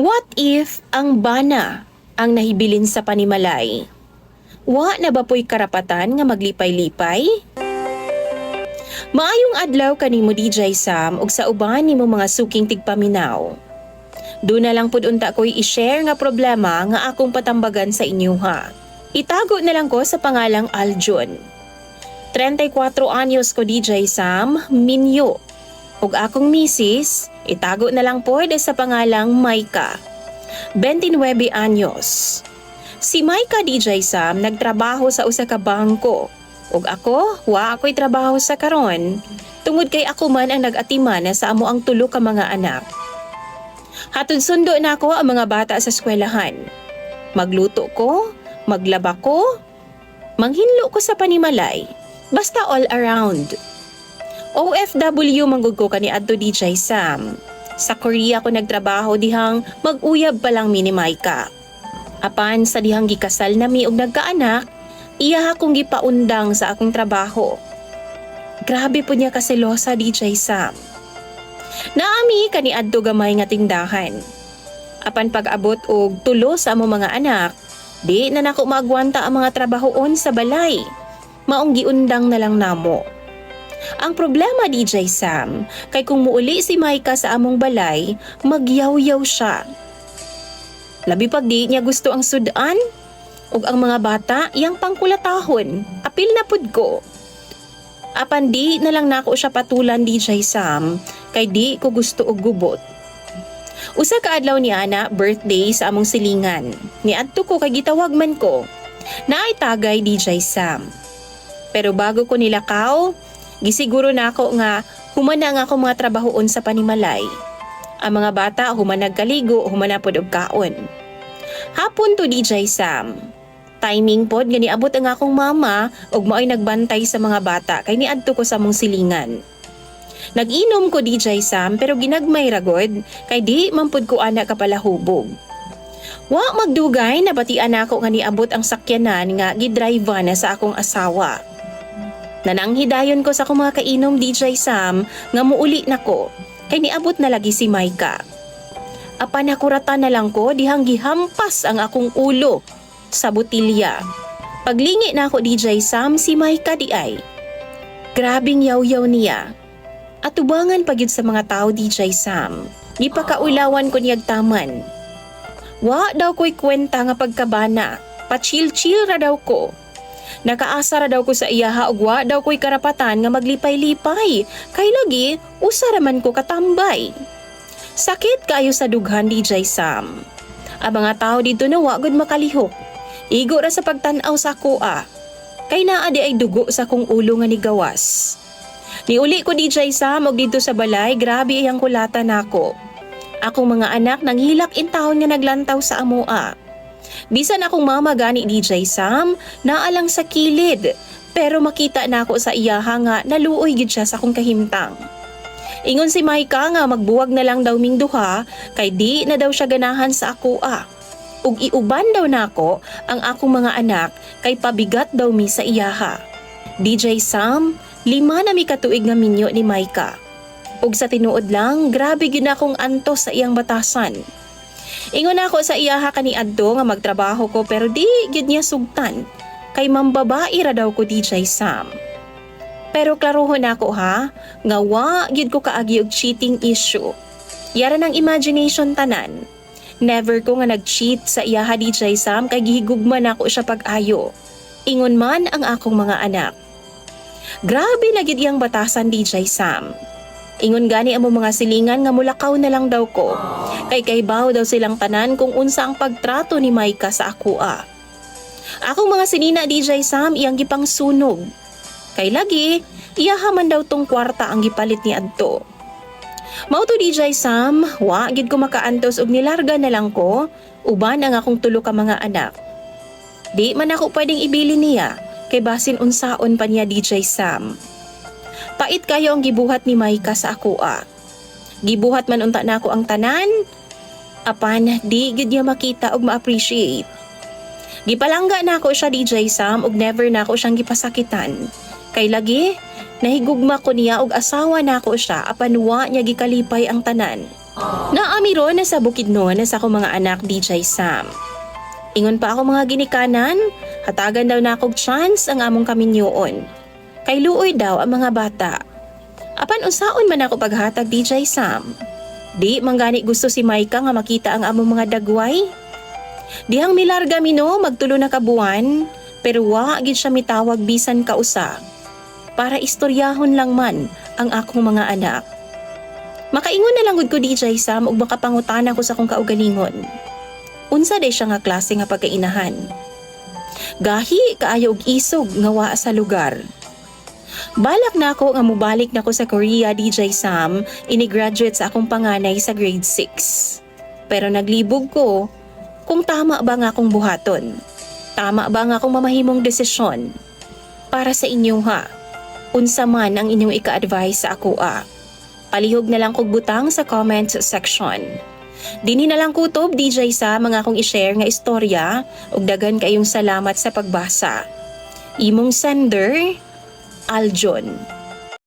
What if ang bana ang nahibilin sa panimalay? Wa na ba po'y karapatan nga maglipay-lipay? Maayong adlaw kanimo DJ Sam ug sa uban nimo mga suking tigpaminaw. Do na lang pud unta ko'y i-share nga problema nga akong patambagan sa inyo ha. Itago na lang ko sa pangalang Aljon. 34 anyos ko DJ Sam, Minyo. Ug akong misis, itago na lang po sa pangalang Maika. 29 anyos. Si Maika DJ Sam nagtrabaho sa usa ka bangko. Ug ako, wa ako'y trabaho sa karon. Tungod kay ako man ang nag-atiman sa amo ang tulo ka mga anak. Hatod sundo na ako ang mga bata sa eskwelahan. Magluto ko, maglaba ko, manghinlo ko sa panimalay. Basta all around. OFW manggug ko kani adto DJ Sam. Sa Korea ko nagtrabaho dihang mag-uyab pa lang mini Maika. Apan sa dihang gikasal nami og nagkaanak, iya akong gipaundang sa akong trabaho. Grabe po niya kaselosa DJ Sam. Naami kani adto gamay nga tindahan. Apan pag-abot og tulo sa amo mga anak, di na nako magwanta ang mga trabahoon sa balay. Maong giundang na lang namo. Ang problema DJ Sam, kay kung muuli si Maika sa among balay, magyaw-yaw siya. Labi pag di niya gusto ang sudan, ug ang mga bata iyang pangkulatahon, apil na pud ko. Apan di na lang nako siya patulan DJ Sam, kay di ko gusto og gubot. Usa ka adlaw ni ana birthday sa among silingan. Niadto ko kay gitawag man ko. Naay tagay DJ Sam. Pero bago ko nilakaw, gisiguro na ako nga humana nga ako mga trabahoon sa panimalay. Ang mga bata human nagkaligo, humana pod og kaon. Hapon to DJ Sam. Timing pod nga niabot ang akong mama ug mao'y nagbantay sa mga bata kay niadto ko sa mong silingan. Nag-inom ko DJ Sam pero ginagmay ragod kay di mampud ko ana kapalahubog. Wa magdugay nabatian ako nga niabot ang sakyanan nga gidrive na sa akong asawa. Nananghidayon ko sa akong mga kainom DJ Sam nga muuli nako kay niabot na lagi si Maika. Apan nakuratan na lang ko dihang gihampas ang akong ulo sa butilya. Paglingi na ako DJ Sam si Maika di ay. Grabing yaw-yaw niya. At tubangan pa gyud sa mga tao DJ Sam. Di pa kaulawan ko niyag taman. Wa daw ko'y kwenta nga pagkabana. Pa-chill-chill ra daw ko. Nakaasa ra daw ko sa iyaha ug wa daw ko'y karapatan nga maglipay-lipay. Kay lagi, usa ra man ko katambay. Sakit kayo sa dughan DJ Sam. Ang mga tao dito na wa gud makalihok. Igo ra sa pagtan-aw sa kuha. Kay naa di ay dugo sa kong ulo nga ni gawas. Niuli ko DJ Sam og dito sa balay, grabe iyang kulata nako. Akong mga anak nanghilak in taon nga naglantaw sa amoa. Bisan akong mama gani DJ Sam, naalang sa kilid. Pero makita na ako sa iyaha nga naluoy gid siya sa akong kahimtang. Ingon si Maika nga magbuwag na lang daw ming duha kay di na daw siya ganahan sa ako ah. Ug iuban daw nako ang akong mga anak kay pabigat daw mi sa iyaha. DJ Sam, lima na mi katuig nga minyo ni Maika. Ug sa tinuod lang, grabe gyud akong antos sa iyang batasan. Ingon ako sa iyaha kani adto nga magtrabaho ko pero di gyud niya sugtan. Kay mambabae ra daw ko DJ Sam. Pero klarohon ako ha, nga wa gyud ko kaagi og cheating issue. Yara ng imagination tanan. Never ko nga nag-cheat sa iyaha DJ Sam kay gihigugman ako siya pag-ayo. Ingon man ang akong mga anak. Grabe na gyud iyang batasan DJ Sam. Ingon gani ang mga silingan nga mulakaw na lang daw ko. Kay kaybaw daw silang tanan kung unsa ang pagtrato ni Maika sa ako ah. Akong mga sinina DJ Sam iyang gipang sunog. Kay lagi, iyahaman daw tong kwarta ang gipalit ni Adto. Mao to DJ Sam, wa gid ko makaantos og nilarga na lang ko, uban ang akong tulo ka mga anak. Di man ako pwedeng ibili niya, kay basin unsaon pa niya DJ Sam. Pait kayo ang gibuhat ni Maika sa ako ah. Gibuhat man unta na ako ang tanan, apan di gid niya makita og ma-appreciate. Gipalangga na ako siya DJ Sam ug never na ako siyang gipasakitan. Kay lagi, nahigugma ko niya og asawa na ako siya apan wa niya gikalipay ang tanan. Naamiro na sa bukid noon na sa akong mga anak DJ Sam. Ingon pa ako mga ginikanan, hatagan daw na akong chance ang among kaminyoon. Kay luoy daw ang mga bata. Apan unsaon man ako paghatag DJ Sam? Di manggani gusto si Maika nga makita ang among mga dagway? Dihang milarga mino magtulo na kabuan, pero wa gid siya mitawag bisan kausa. Para istoryahon lang man ang akong mga anak. Makaingon na lang gud ko DJ Sam ug makapangutan ako sa akong kaugalingon. Unsa day siya nga klase nga pagkainahan? Gahi kaayo og isog nga wa sa lugar. Balak na ako nga mubalik na ko sa Korea DJ Sam, ini-graduate sa akong panganay sa grade 6. Pero naglibog ko kung tama ba nga akong buhaton. Tama ba nga akong mamahimong desisyon? Para sa inyo ha, unsa man ang inyong ika-advise sa ako ah. Palihog na lang kog butang sa comment section. Dini na lang kutob DJ sa mga akong i-share nga istorya ug dagan kayong salamat sa pagbasa. Imong sender, Aljon.